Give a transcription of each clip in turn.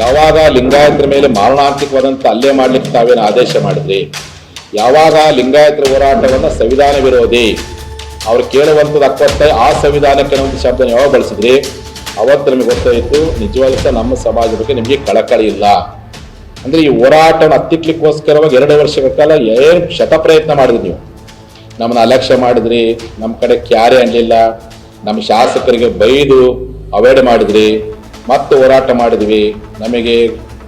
ಯಾವಾಗ ಲಿಂಗಾಯತರ ಮೇಲೆ ಮಾರಣಾಂತಿಕವಾದಂಥ ಹಲ್ಲೆ ಮಾಡ್ಲಿಕ್ಕೆ ತಾವೇನು ಆದೇಶ ಮಾಡಿದ್ರಿ? ಯಾವಾಗ ಲಿಂಗಾಯತರ ಹೋರಾಟವನ್ನು ಸಂವಿಧಾನ ವಿರೋಧಿ? ಅವ್ರು ಕೇಳುವಂಥದ್ದು ಅಕ್ಕತ್ತ ಆ ಸಂವಿಧಾನಕ್ಕೆ ಒಂದು ಶಬ್ದ ಯಾವಾಗ ಬಳಸಿದ್ರಿ? ಅವತ್ತು ನಮಗೆ ಗೊತ್ತಾಯಿತು ನಿಜವಾಗ್ಲೂ ಸಹ ನಮ್ಮ ಸಮಾಜದ ಬಗ್ಗೆ ನಿಮಗೆ ಕಳಕಳಿ ಇಲ್ಲ. ಅಂದ್ರೆ ಈ ಹೋರಾಟವನ್ನು ಹತ್ತಿಕ್ಲಿಕ್ಕೋಸ್ಕರವಾಗಿ ಎರಡು ವರ್ಷಗಳ ಕಾಲ ಏನು ಶತ ಪ್ರಯತ್ನ ಮಾಡಿದ್ರಿ ನೀವು? ನಮ್ಮನ್ನ ಅಲಕ್ಷ್ಯ ಮಾಡಿದ್ರಿ ನಮ್ಮ ಕಡೆ ಕ್ಯಾರೆ ಅನ್ನಲಿಲ್ಲ ನಮ್ಮ ಶಾಸಕರಿಗೆ ಬೈದು ಅವಾಯ್ಡ್ ಮಾಡಿದ್ರಿ. ಮತ್ತೆ ಹೋರಾಟ ಮಾಡಿದ್ವಿ. ನಮಗೆ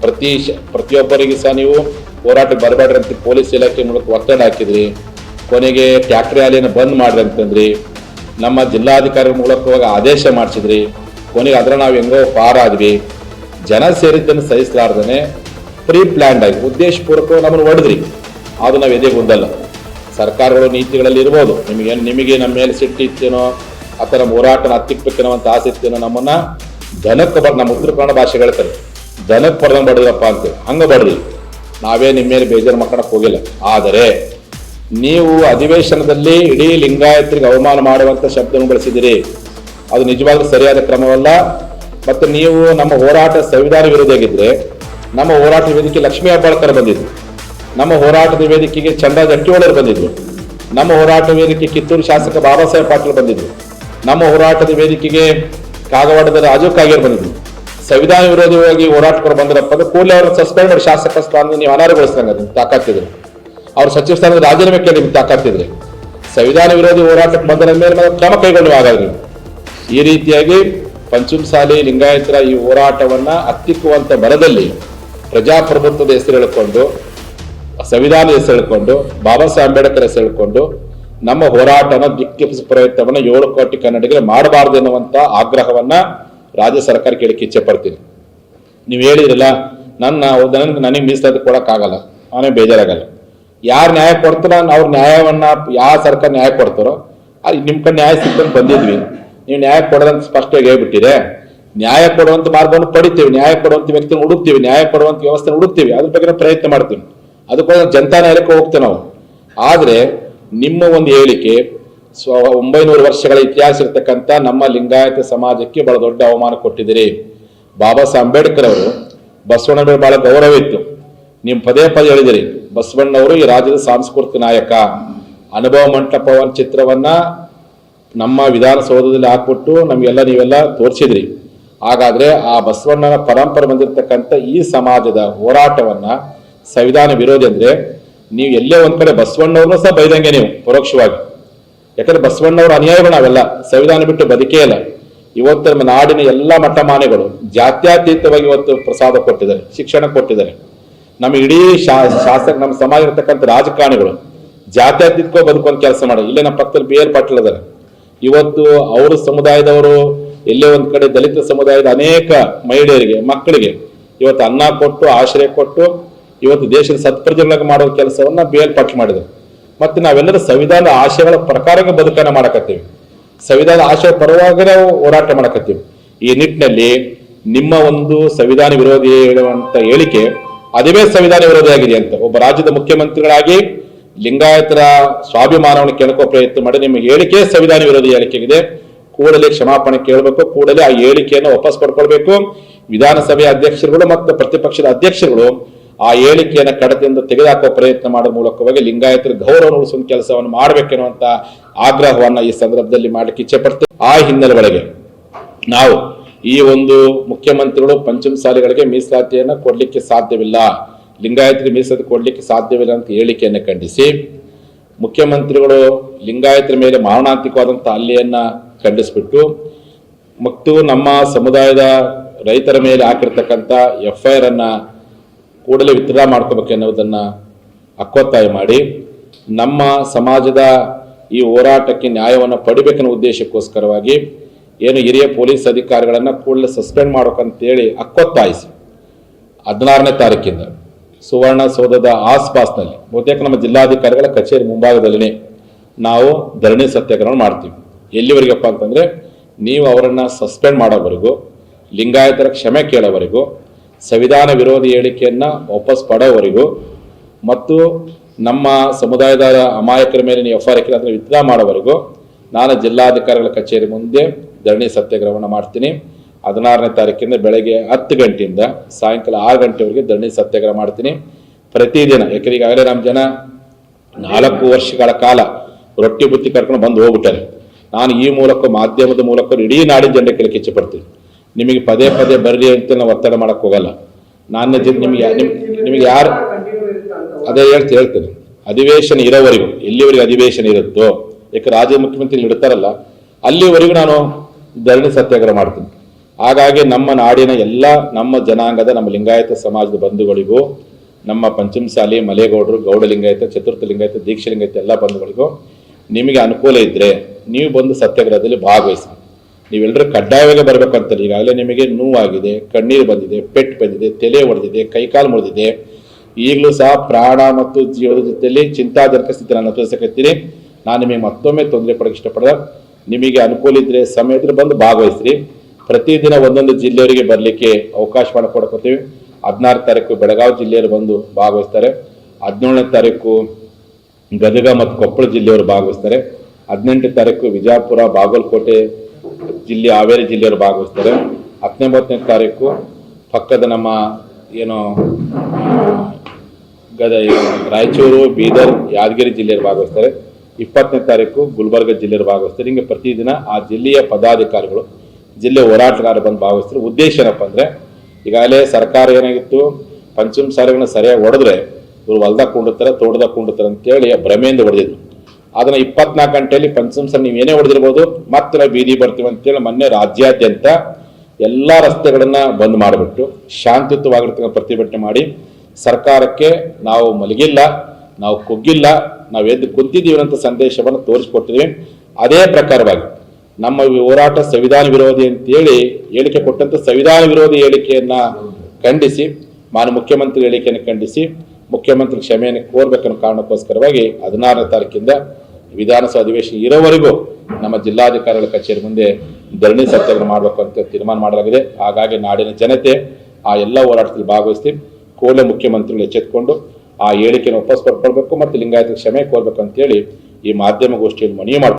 ಪ್ರತಿ ಪ್ರತಿಯೊಬ್ಬರಿಗೆ ಸಹ ನೀವು ಹೋರಾಟಕ್ಕೆ ಬರಬೇಡ್ರಿ ಅಂತ ಪೊಲೀಸ್ ಇಲಾಖೆ ಮೂಲಕ ಒತ್ತಡ ಹಾಕಿದ್ರಿ. ಕೊನೆಗೆ ಟ್ಯಾಕ್ಟ್ರಿ ರ್ಯಾಲಿಯನ್ನು ಬಂದ್ ಮಾಡ್ರಿ ಅಂತಂದ್ರಿ. ನಮ್ಮ ಜಿಲ್ಲಾಧಿಕಾರಿ ಮೂಲಕ ಆದೇಶ ಮಾಡಿಸಿದ್ರಿ. ಕೊನೆಗೆ ಅದರ ನಾವು ಹೆಂಗೋ ಪಾರಾದ್ವಿ ಜನ ಸೇರಿದ್ದನ್ನು ಸಹಿಸಲಾರ್ದನೆ ಪ್ರೀ ಪ್ಲ್ಯಾಂಡ್ ಆಗಿ ಉದ್ದೇಶಪೂರ್ವಕ ನಮ್ಮನ್ನು ಹೊಡೆದ್ರಿ ಅದು ನಾವು ಎದೆ ಗುಂದಲ್ಲ ಸರ್ಕಾರಗಳು ನೀತಿಗಳಲ್ಲಿ ಇರ್ಬೋದು. ನಿಮಗೆ ನಿಮಗೆ ನಮ್ಮ ಮೇಲೆ ಸಿಟ್ಟಿತ್ತೇನೋ ಆ ಥರ ಹೋರಾಟನ ಹತ್ತಿಕ್ಬೇಕೇನೋ ಅಂತ ಆಸೆ ಇತ್ತೇನೋ ನಮ್ಮನ್ನ ದನಕ್ಕೆ ಬರ್ ನಮ್ಮ ಉತ್ತರ ಕನ್ನಡ ಭಾಷೆ ಹೇಳ್ತಾರೆ ದನಕ್ಕೆ ಬರ್ದಂಗೆ ಬಡದ್ರಪ್ಪ ಅಂತೇಳಿ ಹಂಗೆ ಬಡ್ರಿ. ನಾವೇ ನಿಮ್ಮ ಮೇಲೆ ಬೇಜಾರು ಮಾಡ್ಕೊಳಕ್ಕೆ ಹೋಗಿಲ್ಲ. ಆದರೆ ನೀವು ಅಧಿವೇಶನದಲ್ಲಿ ಇಡೀ ಲಿಂಗಾಯತರಿಗೆ ಅವಮಾನ ಮಾಡುವಂಥ ಶಬ್ದವನ್ನು ಬಳಸಿದಿರಿ ಅದು ನಿಜವಾಗ್ಲೂ ಸರಿಯಾದ ಕ್ರಮವಲ್ಲ. ಮತ್ತು ನೀವು ನಮ್ಮ ಹೋರಾಟ ಸಂವಿಧಾನ ವಿರೋಧಿಯಾಗಿದ್ದರೆ ನಮ್ಮ ಹೋರಾಟ ವೇದಿಕೆ ಲಕ್ಷ್ಮೀ ಹೆಬ್ಬಾಳ್ಕರ್ ಬಂದಿದ್ರು ನಮ್ಮ ಹೋರಾಟದ ವೇದಿಕೆಗೆ ಚಂದ್ರ ಜಟ್ಟಿವಾಳರು ಬಂದಿದ್ರು. ನಮ್ಮ ಹೋರಾಟ ವೇದಿಕೆ ಕಿತ್ತೂರು ಶಾಸಕ ಬಾಬಾ ಸಾಹೇಬ್ ಪಾಟೀಲ್ ಬಂದಿದ್ರು. ನಮ್ಮ ಹೋರಾಟದ ವೇದಿಕೆಗೆ ಕಾಗವಾಡದ ರಾಜು ಕಾಗೇರ್ ಬಂದಿದ್ರು. ಸಂವಿಧಾನ ವಿರೋಧವಾಗಿ ಹೋರಾಟಕ್ಕೆ ಬಂದ್ರಪ್ಪ ಅಂದ್ರೆ ಕೂಡಲೇ ಅವ್ರನ್ನ ಸಸ್ಪೆಂಡ್ ಶಾಸಕ ಸ್ಥಾನ ನೀವು ಅನರ್ಹಗೊಳಿಸ್ದಂಗೆ ಅದನ್ನ ತಾಕತ್ತಿದ್ರು. ಅವ್ರ ಸಚಿವ ಸ್ಥಾನದ ರಾಜೀನಾಮೆ ಕೇಳಿ ನಿಮ್ಗೆ ತಾಕತ್ತಿದ್ರಿ. ಸಂವಿಧಾನ ವಿರೋಧಿ ಹೋರಾಟಕ್ಕೆ ಬಂದ ಮೇಲೆ ಕ್ರಮ ಕೈಗೊಂಡು ಆಗಾದ್ರಿ ಈ ರೀತಿಯಾಗಿ ಪಂಚಮಸಾಲಿ ಲಿಂಗಾಯತರ ಈ ಹೋರಾಟವನ್ನ ಹತ್ತಿಕ್ಕುವಂತ ಬರದಲ್ಲಿ ಪ್ರಜಾಪ್ರಭುತ್ವದ ಹೆಸರು ಹೇಳಿಕೊಂಡು, ಸಂವಿಧಾನದ ಹೆಸರು ಹೇಳ್ಕೊಂಡು, ಬಾಬಾ ಸಾಹೇಬ್ ಅಂಬೇಡ್ಕರ್ ಹೆಸರು ಹೇಳ್ಕೊಂಡು ನಮ್ಮ ಹೋರಾಟನ ದಿಕ್ಕಿಸ ಪ್ರಯತ್ನವನ್ನ ಏಳು ಕೋಟಿ ಕನ್ನಡಿಗರು ಮಾಡಬಾರದು ಎನ್ನುವಂತ ಆಗ್ರಹವನ್ನ ರಾಜ್ಯ ಸರ್ಕಾರಕ್ಕೆ ಹೇಳಿಕ್ಕೆ ಇಚ್ಛೆ ಪಡ್ತೀನಿ. ನೀವು ಹೇಳಿದ್ರಲ್ಲ, ನನ್ನ ನನಗೆ ನನಗೆ ಮೀಸಲಾತಿ ಕೊಡೋಕ್ಕಾಗಲ್ಲ, ಅವನೇ ಬೇಜಾರಾಗಲ್ಲ. ಯಾರು ನ್ಯಾಯ ಕೊಡ್ತಾರ ಅವ್ರ ನ್ಯಾಯವನ್ನ ಯಾವ ಸರ್ಕಾರ ನ್ಯಾಯ ಕೊಡ್ತಾರೋ, ಅಲ್ಲಿ ನಿಮ್ಮ ಕಡೆ ನ್ಯಾಯ ಸಿಕ್ಕಂತ ಬಂದಿದ್ವಿ. ನೀವು ನ್ಯಾಯ ಕೊಡೋದಂತ ಸ್ಪಷ್ಟವಾಗಿ ಹೇಳ್ಬಿಟ್ಟಿದೆ ನ್ಯಾಯ ಕೊಡುವಂತ ಮಾರ್ಗವನ್ನು ಪಡಿತೀವಿ, ನ್ಯಾಯ ಕೊಡುವಂತ ವ್ಯಕ್ತಿನ ಹುಡುಕ್ತೀವಿ, ನ್ಯಾಯ ಕೊಡುವಂತ ವ್ಯವಸ್ಥೆ ಹುಡುಕ್ತೀವಿ, ಅದ್ರ ಬಗ್ಗೆ ಪ್ರಯತ್ನ ಮಾಡ್ತೀವಿ ಅದಕ್ಕೋಸ್ಕರ ಜನತಾ ನ್ಯಾಯಕ್ಕೆ ಹೋಗ್ತೇವೆ ನಾವು. ಆದ್ರೆ ನಿಮ್ಮ ಒಂದು ಹೇಳಿಕೆ, ಸ್ವ ಒಂಬೈನೂರು ವರ್ಷಗಳ ಇತಿಹಾಸ ಇರತಕ್ಕಂಥ ನಮ್ಮ ಲಿಂಗಾಯತ ಸಮಾಜಕ್ಕೆ ಬಹಳ ದೊಡ್ಡ ಅವಮಾನ ಕೊಟ್ಟಿದ್ದೀರಿ. ಬಾಬಾ ಸಾಹೇಬ್ ಅಂಬೇಡ್ಕರ್ ಅವರು ಬಸವಣ್ಣ ಮೇಲೆ ಬಹಳ ಗೌರವ ಇತ್ತು. ನೀವು ಪದೇ ಪದೇ ಹೇಳಿದಿರಿ ಬಸವಣ್ಣವರು ಈ ರಾಜ್ಯದ ಸಾಂಸ್ಕೃತಿಕ ನಾಯಕ. ಅನುಭವ ಮಂಟಪವನ್ನ ಚಿತ್ರವನ್ನ ನಮ್ಮ ವಿಧಾನಸೌಧದಲ್ಲಿ ಹಾಕ್ಬಿಟ್ಟು ನಮಗೆಲ್ಲ ನೀವೆಲ್ಲ ತೋರಿಸಿದ್ರಿ. ಹಾಗಾದ್ರೆ ಆ ಬಸವಣ್ಣನ ಪರಂಪರೆ ಬಂದಿರತಕ್ಕಂಥ ಈ ಸಮಾಜದ ಹೋರಾಟವನ್ನ, ಸಂವಿಧಾನ ವಿರೋಧಿ ಅಂದ್ರೆ ನೀವು ಎಲ್ಲೇ ಒಂದ್ ಕಡೆ ಬಸವಣ್ಣವ್ರನ್ನೂ ಸಹ ಬೈದಂಗೆ ನೀವು, ಪರೋಕ್ಷವಾಗಿ. ಯಾಕಂದ್ರೆ ಬಸವಣ್ಣವ್ರ ಅನ್ಯಾಯಗಳು ಅವೆಲ್ಲ ಸಂವಿಧಾನ ಬಿಟ್ಟು ಬದುಕೇ ಇಲ್ಲ. ಇವತ್ತು ನಮ್ಮ ನಾಡಿನ ಎಲ್ಲ ಮಟ್ಟಮಾನೆಗಳು ಜಾತ್ಯತೀತವಾಗಿ ಇವತ್ತು ಪ್ರಸಾದ ಕೊಟ್ಟಿದ್ದಾರೆ, ಶಿಕ್ಷಣ ಕೊಟ್ಟಿದ್ದಾರೆ. ನಮ್ಮ ಇಡೀ ಶಾ, ಶಾಸಕ, ನಮ್ಮ ಸಮಾಜ ಇರತಕ್ಕಂತ ರಾಜಕಾರಣಿಗಳು ಜಾತ್ಯಾತೀತಕ್ಕೂ ಬದುಕೊಂದು ಕೆಲಸ ಮಾಡಿ ಇಲ್ಲೇ ನಮ್ಮ ಪಕ್ಕದಲ್ಲಿ ಬಿ ಎಲ್ ಪಾಟೀಲ್ ಇವತ್ತು ಅವ್ರ ಸಮುದಾಯದವರು ಎಲ್ಲೇ ಒಂದ್ ಕಡೆ ದಲಿತ ಸಮುದಾಯದ ಅನೇಕ ಮಹಿಳೆಯರಿಗೆ, ಮಕ್ಕಳಿಗೆ ಇವತ್ತು ಅನ್ನ ಕೊಟ್ಟು, ಆಶ್ರಯ ಕೊಟ್ಟು ಇವತ್ತು ದೇಶದ ಸತ್ಪ್ರಜೆಗಳಾಗಿ ಮಾಡುವ ಕೆಲಸವನ್ನ ಬೇರ್ಪಾಟು ಮಾಡಿದ್ರು. ಮತ್ತೆ ನಾವೆಲ್ಲರೂ ಸಂವಿಧಾನದ ಆಶಯಗಳ ಪ್ರಕಾರಕ್ಕೆ ಬದುಕನ್ನು ಮಾಡಕತ್ತೀವಿ. ಸಂವಿಧಾನ ಆಶಯ ಪರವಾಗಿ ನಾವು ಹೋರಾಟ ಮಾಡಕತ್ತೀವಿ. ಈ ನಿಟ್ಟಿನಲ್ಲಿ ನಿಮ್ಮ ಒಂದು ಸಂವಿಧಾನ ವಿರೋಧಿ ಹೇಳುವಂತ ಹೇಳಿಕೆ ಅದುವೇ ಸಂವಿಧಾನ ವಿರೋಧಿ ಆಗಿದೆ ಅಂತ. ಒಬ್ಬ ರಾಜ್ಯದ ಮುಖ್ಯಮಂತ್ರಿಗಳಾಗಿ ಲಿಂಗಾಯತರ ಸ್ವಾಭಿಮಾನವನ್ನು ಕೆಣಕೋ ಪ್ರಯತ್ನ ಮಾಡಿ ನಿಮ್ಮ ಹೇಳಿಕೆ ಸಂವಿಧಾನ ವಿರೋಧಿ ಹೇಳಿಕೆಗಿದೆ. ಕೂಡಲೇ ಕ್ಷಮಾಪಣೆ ಕೇಳಬೇಕು, ಕೂಡಲೇ ಆ ಹೇಳಿಕೆಯನ್ನು ವಾಪಸ್ ಪಡ್ಕೊಳ್ಬೇಕು. ವಿಧಾನಸಭೆಯ ಅಧ್ಯಕ್ಷರುಗಳು ಮತ್ತು ಪ್ರತಿಪಕ್ಷದ ಅಧ್ಯಕ್ಷರುಗಳು ಆ ಹೇಳಿಕೆಯನ್ನು ಕಡತದಿಂದ ತೆಗೆದುಹಾಕುವ ಪ್ರಯತ್ನ ಮಾಡುವ ಮೂಲಕವಾಗಿ ಲಿಂಗಾಯತರು ಗೌರವ ಉಳಿಸುವ ಕೆಲಸವನ್ನು ಮಾಡಬೇಕೆನ್ನುವಂತ ಆಗ್ರಹವನ್ನ ಈ ಸಂದರ್ಭದಲ್ಲಿ ಮಾಡಲಿಕ್ಕೆ ಇಚ್ಛೆ ಪಡ್ತೇವೆ. ಆ ಹಿನ್ನೆಲೆ ಒಳಗೆ ನಾವು ಈ ಒಂದು ಮುಖ್ಯಮಂತ್ರಿಗಳು ಪಂಚಮ ಪಂಚಮಸಾಲಿಗಳಿಗೆ ಮೀಸಲಾತಿಯನ್ನು ಕೊಡ್ಲಿಕ್ಕೆ ಸಾಧ್ಯವಿಲ್ಲ. ಲಿಂಗಾಯತರಿಗೆ ಮೀಸಲಾತಿ ಕೊಡ್ಲಿಕ್ಕೆ ಸಾಧ್ಯವಿಲ್ಲ ಅಂತ ಹೇಳಿಕೆಯನ್ನು ಖಂಡಿಸಿ, ಮುಖ್ಯಮಂತ್ರಿಗಳು ಲಿಂಗಾಯತರ ಮೇಲೆ ಮಾರಣಾಂತಿಕವಾದಂಥ ಹಲ್ಲೆಯನ್ನ ಖಂಡಿಸಿಬಿಟ್ಟು, ಮತ್ತು ನಮ್ಮ ಸಮುದಾಯದ ರೈತರ ಮೇಲೆ ಹಾಕಿರ್ತಕ್ಕಂಥ ಎಫ್ ಐ ಆರ್ ಅನ್ನ ಕೂಡಲೇ ವಿತ್ಡ್ರಾ ಮಾಡ್ಕೋಬೇಕು ಎನ್ನುವುದನ್ನು ಅಕ್ಕೊತ್ತಾಯ ಮಾಡಿ, ನಮ್ಮ ಸಮಾಜದ ಈ ಹೋರಾಟಕ್ಕೆ ನ್ಯಾಯವನ್ನು ಪಡಿಬೇಕನ್ನೋ ಉದ್ದೇಶಕ್ಕೋಸ್ಕರವಾಗಿ ಏನು ಹಿರಿಯ ಪೊಲೀಸ್ ಅಧಿಕಾರಿಗಳನ್ನು ಕೂಡಲೇ ಸಸ್ಪೆಂಡ್ ಮಾಡ್ಬೇಕಂತೇಳಿ ಅಕ್ಕೊತ್ತಾಯಿಸಿ. ಹದಿನಾರನೇ ತಾರೀಕಿಂದ ಸುವರ್ಣಸೌಧದ ಆಸ್ಪಾಸ್ನಲ್ಲಿ, ಬಹುತೇಕ ನಮ್ಮ ಜಿಲ್ಲಾಧಿಕಾರಿಗಳ ಕಚೇರಿ ಮುಂಭಾಗದಲ್ಲಿನೇ ನಾವು ಧರಣಿ ಸತ್ಯಾಗ್ರಹ ಮಾಡ್ತೀವಿ. ಎಲ್ಲಿವರೆಗಪ್ಪ ಅಂತಂದರೆ, ನೀವು ಅವರನ್ನು ಸಸ್ಪೆಂಡ್ ಮಾಡೋವರೆಗೂ, ಲಿಂಗಾಯತರ ಕ್ಷಮೆ ಕೇಳೋವರೆಗೂ ಸಂವಿಧಾನ ವಿರೋಧಿ ಹೇಳಿಕೆಯನ್ನು ವಾಪಸ್ ಪಡೋವರೆಗೂ ಮತ್ತು ನಮ್ಮ ಸಮುದಾಯದ ಅಮಾಯಕರ ಮೇಲೆ ನೀವು ಎಫ್ ಆರ್ ಅದನ್ನು ವಿತ್ಡ್ರಾ ಮಾಡೋವರೆಗೂ ನಾನು ಜಿಲ್ಲಾಧಿಕಾರಿಗಳ ಕಚೇರಿ ಮುಂದೆ ಧರಣಿ ಸತ್ಯಾಗ್ರಹವನ್ನು ಮಾಡ್ತೀನಿ. ಹದಿನಾರನೇ ತಾರೀಕಿಂದ ಬೆಳಗ್ಗೆ ಹತ್ತು ಗಂಟೆಯಿಂದ ಸಾಯಂಕಾಲ ಆರು ಗಂಟೆವರೆಗೆ ಧರಣಿ ಸತ್ಯಾಗ್ರಹ ಮಾಡ್ತೀನಿ. ಪ್ರತಿದಿನ ಯಾಕಂದ್ರೆ ಈಗಾಗಲೇ ನಮ್ಮ ಜನ ನಾಲ್ಕು ವರ್ಷಗಳ ಕಾಲ ರೊಟ್ಟಿ ಬುತ್ತಿ ಕರ್ಕೊಂಡು ಬಂದು ಹೋಗ್ಬಿಟ್ಟಾರೆ. ನಾನು ಈ ಮೂಲಕ ಮಾಧ್ಯಮದ ಮೂಲಕ ಇಡೀ ನಾಡಿನ ಜನರ ಕೆಲಕ್ಕೆ ಇಚ್ಛೆ ಪಡ್ತೀನಿ. ನಿಮಗೆ ಪದೇ ಪದೇ ಬರ್ರಿ ಅಂತ ನಾವು ಒತ್ತಡ ಮಾಡಕ್ ಹೋಗಲ್ಲ. ನಾನು ನಿಮ್ಗೆ ನಿಮ್ಗೆ ಯಾರು ಅದೇ ಹೇಳ್ತಿ ಹೇಳ್ತೇನೆ. ಅಧಿವೇಶನ ಇರೋವರೆಗೂ, ಎಲ್ಲಿವರೆಗೂ ಅಧಿವೇಶನ ಇರುತ್ತೋ, ಯಾಕೆ ರಾಜ್ಯ ಮುಖ್ಯಮಂತ್ರಿ ಇಡ್ತಾರಲ್ಲ, ಅಲ್ಲಿವರೆಗೂ ನಾನು ಧರಣಿ ಸತ್ಯಾಗ್ರಹ ಮಾಡ್ತೀನಿ. ಹಾಗಾಗಿ ನಮ್ಮ ನಾಡಿನ ಎಲ್ಲ ನಮ್ಮ ಜನಾಂಗದ, ನಮ್ಮ ಲಿಂಗಾಯತ ಸಮಾಜದ ಬಂಧುಗಳಿಗೂ, ನಮ್ಮ ಪಂಚಮಸಾಲಿ, ಮಲೆಗೌಡರು ಗೌಡ ಲಿಂಗಾಯತ ಚತುರ್ಥ ಲಿಂಗಾಯತ ದೀಕ್ಷ ಲಿಂಗಾಯತ ಎಲ್ಲ ಬಂಧುಗಳಿಗೂ ನಿಮಗೆ ಅನುಕೂಲ ಇದ್ದರೆ ನೀವು ಬಂದು ಸತ್ಯಾಗ್ರಹದಲ್ಲಿ ಭಾಗವಹಿಸಿ. ನೀವೆಲ್ಲರೂ ಕಡ್ಡಾಯವಾಗಿ ಬರಬೇಕು ಅಂತಾರೆ. ಈಗಾಗಲೇ ನಿಮಗೆ ನೋವಾಗಿದೆ, ಕಣ್ಣೀರು ಬಂದಿದೆ ಪೆಟ್ಟು ಬಂದಿದೆ, ತಲೆ ಹೊಡೆದಿದೆ ಕೈಕಾಲು ಮುರಿದಿದೆ. ಈಗಲೂ ಸಹ ಪ್ರಾಣ ಮತ್ತು ಜೀವದ ಜೊತೆಯಲ್ಲಿ ಚಿಂತಾಜನಕ ಸ್ಥಿತಿ ನಾನು ಅನುಭವಿಸಕತ್ತೀನಿ ನಾನು ನಿಮಗೆ ಮತ್ತೊಮ್ಮೆ ತೊಂದರೆ ಕೊಡಕ್ಕೆ ಇಷ್ಟಪಡ ನಿಮಗೆ ಅನುಕೂಲ ಇದ್ರೆ, ಸಮಯ ಇದ್ರೆ ಬಂದು ಭಾಗವಹಿಸ್ರಿ. ಪ್ರತಿದಿನ ಒಂದೊಂದು ಜಿಲ್ಲೆಯವರಿಗೆ ಬರಲಿಕ್ಕೆ ಅವಕಾಶ ಮಾಡಿಕೊಡ್ಕೊತೀವಿ ಹದಿನಾರು ತಾರೀಕು ಬೆಳಗಾವಿ ಜಿಲ್ಲೆಯವರು ಬಂದು ಭಾಗವಹಿಸ್ತಾರೆ. ಹದಿನೇಳನೇ ತಾರೀಕು ಗದಗ ಮತ್ತು ಕೊಪ್ಪಳ ಜಿಲ್ಲೆಯವರು ಭಾಗವಹಿಸ್ತಾರೆ. ಹದಿನೆಂಟನೇ ತಾರೀಕು ವಿಜಯಪುರ ಬಾಗಲಕೋಟೆ ಜಿಲ್ಲೆ, ಹಾವೇರಿ ಜಿಲ್ಲೆಯವರು ಭಾಗವಹಿಸ್ತಾರೆ. ಹತ್ತೊಂಬತ್ತನೇ ತಾರೀಕು ಪಕ್ಕದ ನಮ್ಮ ಏನು ಗದ ರಾಯಚೂರು, ಬೀದರ್, ಯಾದಗಿರಿ ಜಿಲ್ಲೆಯವರು ಭಾಗವಹಿಸ್ತಾರೆ. ಇಪ್ಪತ್ತನೇ ತಾರೀಕು ಗುಲ್ಬರ್ಗ ಜಿಲ್ಲೆಯವರು ಭಾಗವಹಿಸ್ತಾರೆ. ಹಿಂಗೆ ಪ್ರತಿದಿನ ಆ ಜಿಲ್ಲೆಯ ಪದಾಧಿಕಾರಿಗಳು, ಜಿಲ್ಲೆ ಹೋರಾಟಗಾರರು ಬಂದು ಭಾಗವಹಿಸ್ತಾರೆ. ಉದ್ದೇಶ ಏನಪ್ಪ ಅಂದರೆ, ಈಗಾಗಲೇ ಸರ್ಕಾರ ಏನಾಗಿತ್ತು? ಪಂಚಮ ಸಾರಿಗಳನ್ನ ಸರಿಯಾಗಿ ಹೊಡೆದ್ರೆ ಇವರು ಹೊಲ್ದಾಗ ಕುಂಡಿರ್ತಾರೆ, ತೋಟದಾಗ ಕುಂಡಿರ್ತಾರೆ ಅಂತೇಳಿ ಭ್ರಮೆಯಿಂದ ಹೊಡೆದಿದ್ರು ಅದನ್ನ ಇಪ್ಪತ್ನಾಲ್ಕು ಗಂಟೆಯಲ್ಲಿ ಪಂಚಮ ಸಾಲ ನೀವು ಏನೇ ಹೊಡೆದಿರ್ಬೋದು ಮತ್ತೆ ನಾವು ಬೀದಿ ಬರ್ತೀವಿ ಅಂತೇಳಿ ಮೊನ್ನೆ ರಾಜ್ಯಾದ್ಯಂತ ಎಲ್ಲ ರಸ್ತೆಗಳನ್ನ ಬಂದ್ ಮಾಡಿಬಿಟ್ಟು ಶಾಂತಿಯುತವಾಗಿರ್ತಕ್ಕಂಥ ಪ್ರತಿಭಟನೆ ಮಾಡಿ ಸರ್ಕಾರಕ್ಕೆ ನಾವು ಮಲಗಿಲ್ಲ, ನಾವು ಕುಗ್ಗಿಲ್ಲ, ನಾವು ಎದ್ದು ಕುಂತಿದ್ದೀವಿ ಅಂತ ಸಂದೇಶವನ್ನು ತೋರಿಸ್ಕೊಟ್ಟಿದ್ದೀವಿ. ಅದೇ ಪ್ರಕಾರವಾಗಿ ನಮ್ಮ ಹೋರಾಟ ಸಂವಿಧಾನ ವಿರೋಧಿ ಅಂತೇಳಿ ಹೇಳಿಕೆ ಕೊಟ್ಟಂತ ಸಂವಿಧಾನ ವಿರೋಧಿ ಹೇಳಿಕೆಯನ್ನ ಖಂಡಿಸಿ, ಮಾನ್ಯ ಮುಖ್ಯಮಂತ್ರಿ ಹೇಳಿಕೆಯನ್ನು ಖಂಡಿಸಿ, ಮುಖ್ಯಮಂತ್ರಿ ಕ್ಷಮೆಯನ್ನು ಕೋರ್ಬೇಕನ್ನೋ ಕಾರಣಕ್ಕೋಸ್ಕರವಾಗಿ ಹದಿನಾರನೇ ತಾರೀಕಿಂದ ವಿಧಾನಸಭಾ ಅಧಿವೇಶನ ಇರೋವರೆಗೂ ನಮ್ಮ ಜಿಲ್ಲಾಧಿಕಾರಿಗಳ ಕಚೇರಿ ಮುಂದೆ ಧರಣಿ ಸತ್ಯಾಗ್ರಹ ಮಾಡಬೇಕು ಅಂತ ತೀರ್ಮಾನ ಮಾಡಲಾಗಿದೆ. ಹಾಗಾಗಿ ನಾಡಿನ ಜನತೆ ಆ ಎಲ್ಲ ಹೋರಾಟದಲ್ಲಿ ಭಾಗವಹಿಸಿ ಕೂಡಲೇ ಮುಖ್ಯಮಂತ್ರಿಗಳು ಎಚ್ಚೆತ್ತುಕೊಂಡು ಆ ಹೇಳಿಕೆಯನ್ನು ವಾಪಸ್ ಪಡ್ಕೊಳ್ಬೇಕು ಮತ್ತು ಲಿಂಗಾಯತ ಕ್ಷಮೆ ಕೋರ್ಬೇಕು ಅಂತೇಳಿ ಈ ಮಾಧ್ಯಮ ಗೋಷ್ಠಿಯಲ್ಲಿ ಮನವಿ ಮಾಡಿ